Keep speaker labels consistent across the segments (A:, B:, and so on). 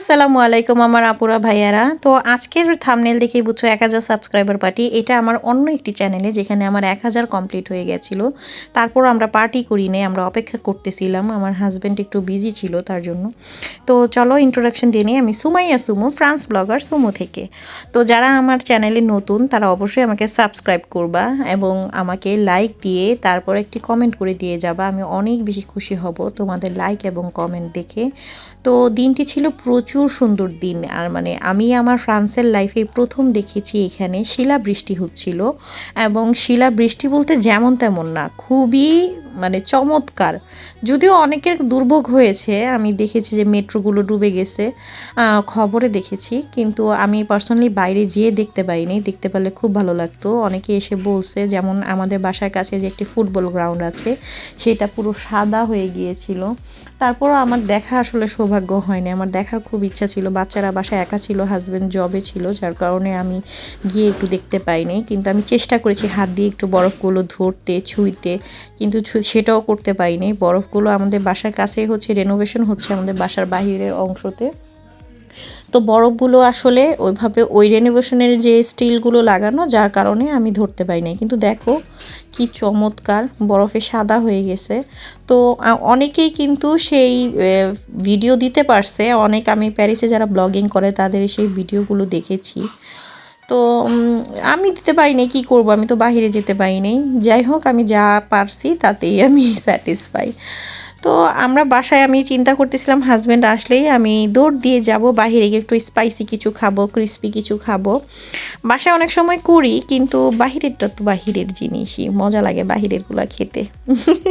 A: আসসালামু আলাইকুম আমার আপুরা ভাইয়ারা। তো আজকের থামনেল দেখেই বুঝছ এক হাজার সাবস্ক্রাইবার পার্টি এটা আমার অন্য একটি চ্যানেলে যেখানে আমার এক হাজার কমপ্লিট হয়ে গেছিল। তারপর আমরা পার্টি করি নাই, আমরা অপেক্ষা করতেছিলাম। আমার হাজব্যান্ড একটু বিজি ছিল তার জন্য। তো চলো ইন্ট্রোডাকশন দিয়ে নিই। আমি সুমাইয়া সুমো ফ্রান্স ব্লগার সুমো থেকে। তো যারা আমার চ্যানেলে নতুন, তারা অবশ্যই আমাকে সাবস্ক্রাইব করবা এবং আমাকে লাইক দিয়ে তারপর একটি কমেন্ট করে দিয়ে যাবা। আমি অনেক বেশি খুশি হব তোমাদের লাইক এবং কমেন্ট দেখে। তো দিনটি ছিল প্রচুর সুন্দর দিন। আর মানে আমি আমার ফ্রান্সের লাইফে প্রথম দেখেছি এখানে শিলা বৃষ্টি হচ্ছিল। এবং শিলা বৃষ্টি বলতে যেমন তেমন না, খুবই মানে চমৎকার। যদিও অনেকের দুর্ভোগ হয়েছে, আমি দেখেছি যে মেট্রোগুলো ডুবে গেছে খবরে দেখেছি, কিন্তু আমি পার্সোনালি বাইরে যেয়ে দেখতে পাইনি দেখতে পারলে খুব ভালো লাগতো। অনেকে এসে বলছে, যেমন আমাদের বাসার কাছে যে একটি ফুটবল গ্রাউন্ড আছে, সেটা পুরো সাদা হয়ে গিয়েছিল। তারপরও আমার দেখা আসলে সৌভাগ্য হয়নি, আমার দেখার খুব ইচ্ছা ছিল, বাচ্চারা বাসায় একা ছিল হাজব্যান্ড জবে ছিল, যার কারণে আমি গিয়ে একটু দেখতে পাইনি, কিন্তু আমি চেষ্টা করেছি হাত দিয়ে একটু বরফগুলো ধরতে, ছুঁইতে, কিন্তু সেটাও করতে পারিনি। বরফগুলো আমাদের বাসার কাছেই হচ্ছে রেনোভেশন হচ্ছে আমাদের বাসার বাহিরের অংশতে। তো বরফগুলো আসলে ওইভাবে ওই রেনোভেশনের যে স্টিলগুলো লাগানো, যার কারণে আমি ধরতে পারি নাই। কিন্তু দেখো কি চমৎকার, বরফে সাদা হয়ে গেছে। তো অনেকেই কিন্তু সেই ভিডিও দিতে পারছে। অনেক আমি প্যারিসে যারা ব্লগিং করে, তাদের সেই ভিডিওগুলো দেখেছি। তো আমি দিতে পারি পারিনি, কি করব? আমি তো বাইরে যেতে পারি পারিনি। যাই হোক, আমি যা পারছি তাতেই আমি স্যাটিসফাই তো আমরা বাসায়, আমি চিন্তা করতেছিলাম হাজব্যান্ড আসলেই আমি দৌড় দিয়ে যাব বাইরে গিয়ে একটু স্পাইসি কিছু খাব ক্রিস্পি কিছু খাব। বাসায় অনেক সময় করি, কিন্তু বাহিরেরটা তো বাহিরের জিনিসই। মজা লাগে বাহিরেরগুলো খেতে।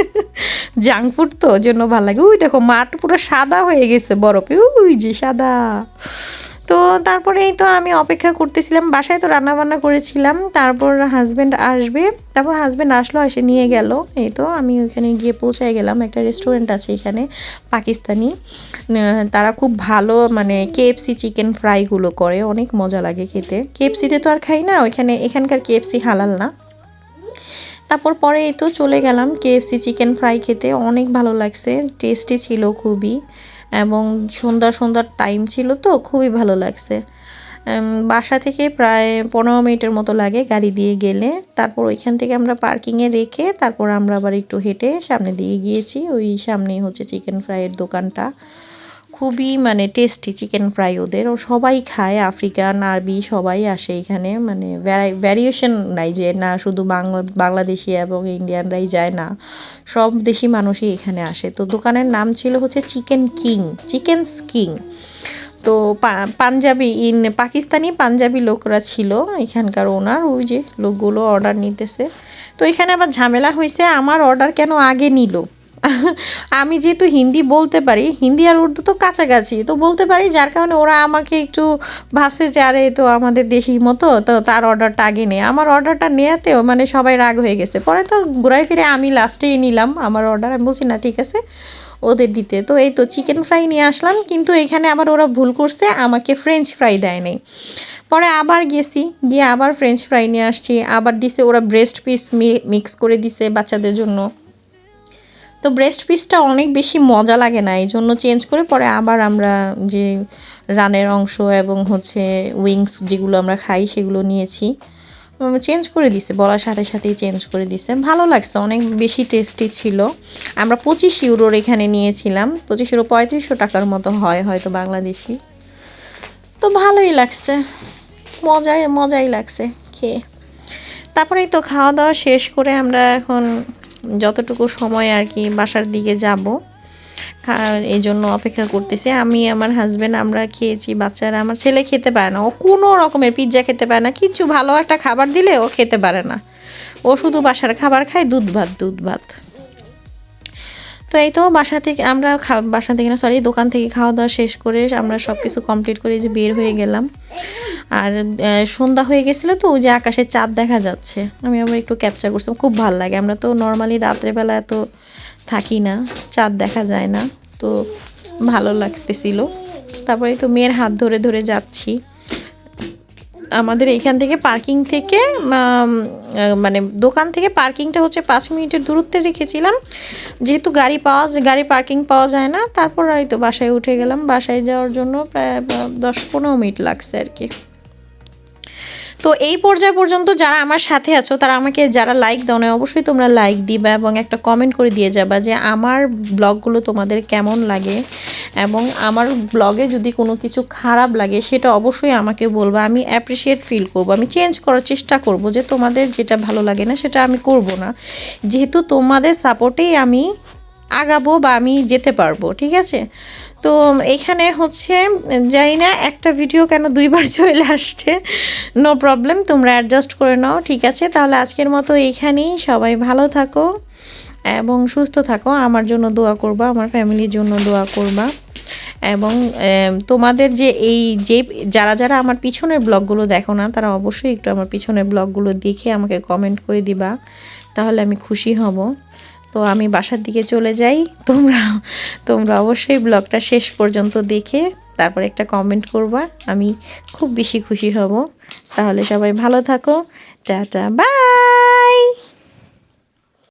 A: জাঙ্ক ফুড তো জন্য ভালো লাগে। ওই দেখো, মাঠ পুরো সাদা হয়ে গেছে বরফে। ওই যে সাদা। তো তারপরে এই তো আমি অপেক্ষা করতেছিলাম, বাসায় তো রান্না বান্না করেছিলাম, তারপর হাজব্যান্ড আসবে, তারপর হাজব্যান্ড আসলো, এসে নিয়ে গেল। এই তো আমি ওইখানে গিয়ে পৌঁছায় গেলাম, একটা রেস্টুরেন্ট আছে এখানে, পাকিস্তানি। তারা খুব ভালো মানে কেএফসি চিকেন ফ্রাইগুলো করে, অনেক মজা লাগে খেতে। কেএফসিতে তো আর খাই না, ওইখানে এখানকার কেএফসি হালাল না। তারপর পরে এই তো চলে গেলাম কেএফসি চিকেন ফ্রাই খেতে, অনেক ভালো লাগছে টেস্টি ছিল খুবই। এবং সুন্দর সুন্দর টাইম ছিল তো খুবই ভালো লাগছে। বাসা থেকে প্রায় পনেরো মিনিটের মতো লাগে গাড়ি দিয়ে গেলে। তারপর ওইখান থেকে আমরা পার্কিংয়ে রেখে তারপর আমরা আবার একটু হেঁটে সামনে দিয়ে গিয়েছি। ওই সামনেই হচ্ছে চিকেন ফ্রাইয়ের দোকানটা। খুবই মানে টেস্টি চিকেন ফ্রাই ওদের। ও সবাই খায়, আফ্রিকান, আরবি, সবাই আসে এখানে। মানে ভ্যারিয়েশন নাই যে না শুধু বাংলা, বাংলাদেশি এবং ইন্ডিয়ানরাই যায় না। সব দেশি মানুষই এখানে আসে। তো দোকানের নাম ছিল হচ্ছে চিকেন কিং চিকেন কিং তো পাঞ্জাবি, ইন, পাকিস্তানি পাঞ্জাবি লোকরা ছিল এখানকার ওনার, ওই যে লোকগুলো অর্ডার নিতেছে। তো এখানে আবার ঝামেলা হয়েছে আমার অর্ডার কেন আগে নিল? আমি যেহেতু হিন্দি বলতে পারি, হিন্দি আর উর্দু তো কাছাকাছি, তো বলতে পারি যার কারণে ওরা আমাকে একটু ভাবছে যে, আরে, তো আমাদের দেশি মতো, তো তার অর্ডারটা আগে নেই আমার অর্ডারটা নেওয়াতেও মানে সবাই রাগ হয়ে গেছে। পরে তো ঘুরাই ফিরে আমি লাস্টেই নিলাম, আমার অর্ডার, আমি বলছি, না, ঠিক আছে, ওদের দিতে। তো এই তো চিকেন ফ্রাই নিয়ে আসলাম, কিন্তু এখানে আবার ওরা ভুল করছে, আমাকে ফ্রেঞ্চ ফ্রাই দেয় নাই। পরে আবার গেছি, গিয়ে আবার ফ্রেঞ্চ ফ্রাই নিয়ে আসছি, আবার দিছে, ওরা ব্রেস্ট পিস মিক্স করে দিছে বাচ্চাদের জন্য। তো ব্রেস্ট পিসটা অনেক বেশি মজা লাগে না এই জন্য চেঞ্জ করে পরে আবার আমরা যে রানের অংশ এবং হচ্ছে উইংস যেগুলো আমরা খাই সেগুলো নিয়েছি। চেঞ্জ করে দিছে, বলার সাথে সাথেই চেঞ্জ করে দিছে। ভালো লাগছে, অনেক বেশি টেস্টি ছিল। আমরা পঁচিশ ইউরোর এখানে নিয়েছিলাম, পঁচিশ ইউরো পঁয়ত্রিশশো টাকার মতো হয় হয়তো বাংলাদেশি। তো ভালোই লাগছে, মজাই মজাই লাগছে, খেয়ে। তারপরেই তো খাওয়া দাওয়া শেষ করে আমরা এখন যতটুকু সময় আর কি বাসার দিকে যাব এই জন্য অপেক্ষা করতেছি। আমি, আমার হাজব্যান্ড আমরা খেয়েছি, বাচ্চারা, আমার ছেলে খেতে পারে না। ও কোনো রকমের পিৎজা খেতে পারে না। কিছু ভালো একটা খাবার দিলে ও খেতে পারে না। ও শুধু বাসার খাবার খায়, দুধ ভাত দুধ ভাত। তো এই তো বাসা থেকে, আমরা বাসা থেকে না সরি দোকান থেকে খাওয়া দাওয়া শেষ করে আমরা সব কিছু কমপ্লিট করে যে বের হয়ে গেলাম। আর সন্ধ্যা হয়ে গেছিল তো, ওই যে আকাশে চাঁদ দেখা যাচ্ছে। আমি আবার একটু ক্যাপচার করছিলাম, খুব ভালো লাগে। আমরা তো নর্মালি রাত্রেবেলা এত থাকি না, চাঁদ দেখা যায় না, তো ভালো লাগতেছিল। তারপরে তো মেয়ের হাত ধরে ধরে যাচ্ছি। আমাদের এইখান থেকে পার্কিং থেকে মানে দোকান থেকে পার্কিংটা হচ্ছে পাঁচ মিনিটের দূরত্বে রেখেছিলাম। যেহেতু গাড়ি পাওয়া যায়, গাড়ি পার্কিং পাওয়া যায় না, তারপর এই তো বাসায় উঠে গেলাম। বাসায় যাওয়ার জন্য প্রায় দশ পনেরো মিনিট লাগছে আর কি। তো এই পর্যায় পর্যন্ত যারা আমার সাথে আছো, তারা আমাকে যারা লাইক দাও না অবশ্যই তোমরা লাইক দিবা এবং একটা কমেন্ট করে দিয়ে যাবা যে আমার ব্লগগুলো তোমাদের কেমন লাগে এবং আমার ব্লগে যদি কোনো কিছু খারাপ লাগে, সেটা অবশ্যই আমাকে বলবা। আমি অ্যাপ্রিসিয়েট ফিল করব। আমি চেঞ্জ করার চেষ্টা করব যে তোমাদের যেটা ভালো লাগে না, সেটা আমি করব না। যেহেতু তোমাদের সাপোর্টেই আমি আগাবো বা আমি যেতে পারব, ঠিক আছে? তো এখানে হচ্ছে, জানি না, একটা ভিডিও কেন দুইবার চলে আসছে। নো প্রবলেম তোমরা অ্যাডজাস্ট করে নাও, ঠিক আছে? তাহলে আজকের মতো এইখানেই সবাই ভালো থাকো এবং সুস্থ থাকো। আমার জন্য দোয়া করবা, আমার ফ্যামিলির জন্য দোয়া করবা। এবং তোমাদের যে এই, যে, যারা যারা আমার পিছনের ব্লগগুলো দেখো না, তারা অবশ্যই একটু আমার পিছনের ব্লগগুলো দেখে আমাকে কমেন্ট করে দিবা। তাহলে আমি খুশি হব। তো আমি বাসার দিকে চলে যাই। তোমরা তোমরা অবশ্যই ব্লগটা শেষ পর্যন্ত দেখে তারপর একটা কমেন্ট করবা। আমি খুব বেশি খুশি হব। তাহলে সবাই ভালো থাকো। Tata bye